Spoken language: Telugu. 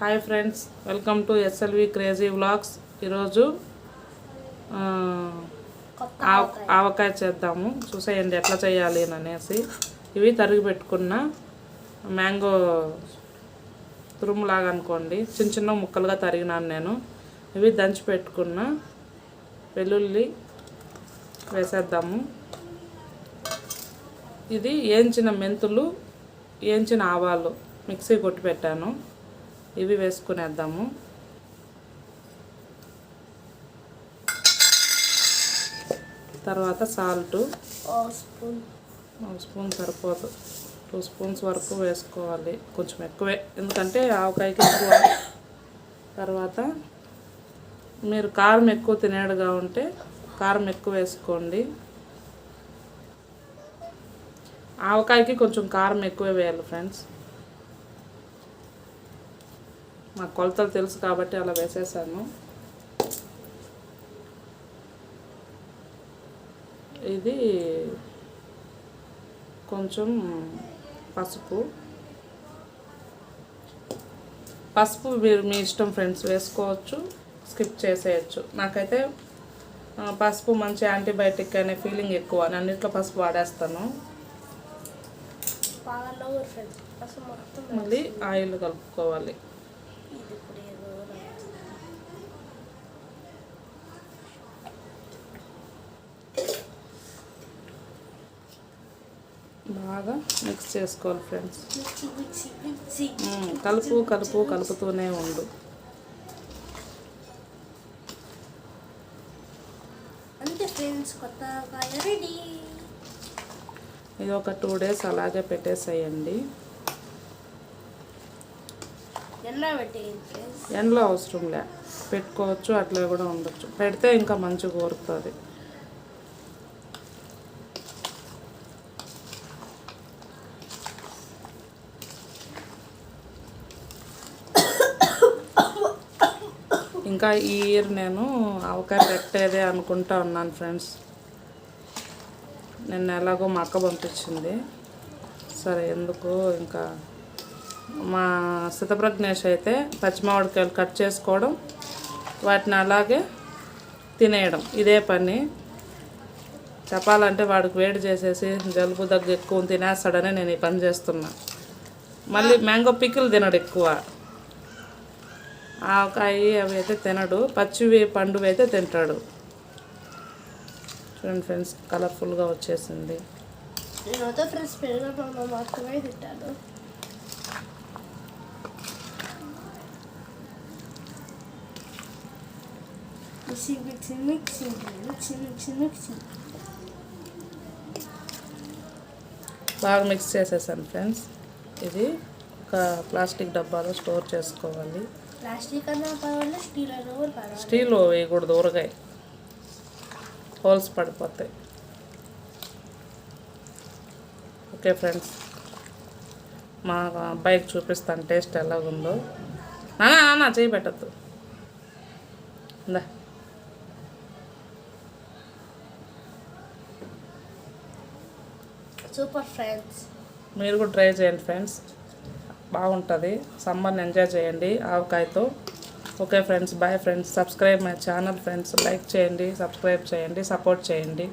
Hi friends welcome to SLV crazy vlogs ఈరోజు ఆవకాయ చేద్దాము. చూసేయండి ఎట్లా చేయాలి అని అనేసి. ఇవి తరిగి పెట్టుకున్న మ్యాంగో తురుములాగా అనుకోండి. చిన్న చిన్న ముక్కలుగా తరిగినాను నేను. ఇవి దంచి పెట్టుకున్న వెల్లుల్లి వేసేద్దాము. ఇది ఏంచిన మెంతులు ఏంచిన ఆవాలు మిక్సీ కొట్టి పెట్టాను. ఇవి వేసుకునేద్దాము. తర్వాత సాల్ట్. స్పూన్ సరిపోదు. టూ స్పూన్స్ వరకు వేసుకోవాలి. కొంచెం ఎక్కువే. ఎందుకంటే ఆవకాయకి ఎక్కువ. తర్వాత మీరు కారం ఎక్కువ తినేడుగా ఉంటే కారం ఎక్కువ వేసుకోండి. ఆవకాయకి కొంచెం కారం ఎక్కువే వేయాలి ఫ్రెండ్స్. మా కొలతలు తెలుసు కాబట్టి అలా వేసేసాను. ఇది కొంచెం పసుపు. పసుపు మీరు మీ ఇష్టం ఫ్రెండ్స్ వేసుకోవచ్చు స్కిప్ చేసేయచ్చు. నాకైతే పసుపు మంచి యాంటీబయాటిక్ అనే ఫీలింగ్ ఎక్కువ. నేను అన్నిట్లో పసుపు వాడేస్తాను. మళ్ళీ ఆయిల్ కలుపుకోవాలి. బాగా మిక్స్ చేసుకోవాలి ఫ్రెండ్స్. కలుపు కలుపు కలుపుతూనే ఉండు. ఇది ఒక టూ డేస్ అలాగే పెట్టేసేయండి. ఎండలో అవసరం లే పెట్టుకోవచ్చు అట్లా కూడా ఉండొచ్చు. పెడితే ఇంకా మంచిగా కోరుతుంది. ఇంకా ఈ ఇయర్ నేను ఆవకాయ పెట్టేదే అనుకుంటా ఉన్నాను ఫ్రెండ్స్. నిన్న ఎలాగో మా అక్క పంపించింది. సరే ఎందుకు ఇంకా మా శతప్రజ్ఞేష్ అయితే పచ్చిమామిడికాయలు కట్ చేసుకోవడం వాటిని అలాగే తినేయడం. ఇదే పని. చెప్పాలంటే వాడికి వేడి చేసేసి జలుబు దగ్గు ఎక్కువ తినేస్తాడని నేను ఈ పని చేస్తున్నా. మళ్ళీ మ్యాంగో పికిల్ తినడు ఎక్కువ. ఆవకాయ అవి అయితే తినడు. పచ్చివి పండువి అయితే తింటాడు. చూడండి ఫ్రెండ్స్ కలర్ఫుల్గా వచ్చేసింది. ఫ్రెండ్స్ పెరుగు మాత్రమే తింటాను mixie mixie mixie mixie mixie mixie బాగా మిక్స్ చేసేసాను ఫ్రెండ్స్ ఇది ఒక ప్లాస్టిక్ డబ్బాలో స్టోర్ చేసుకోవాలి. ప్లాస్టిక్ అన్నా స్టీల్ అన్నా స్టీల్ వేయకూడదు ఊరగాయ. హోల్స్ పడిపోతాయి. ఓకే ఫ్రెండ్స్ మా అబ్బాయికి చూపిస్తాను టేస్ట్ ఎలాగుందో. నానా నాన్న చేయి పెట్టద్దు. ఇందా సూపర్ ఫ్రెండ్స్ మీరు కూడా ట్రై చేయండి ఫ్రెండ్స్ బాగుంటుంది. సమ్మర్ని ఎంజాయ్ చేయండి. ఆవకాయతో. Okay friends bye friends subscribe my channel friends like చేయండి సబ్స్క్రైబ్ చేయండి సపోర్ట్ చేయండి.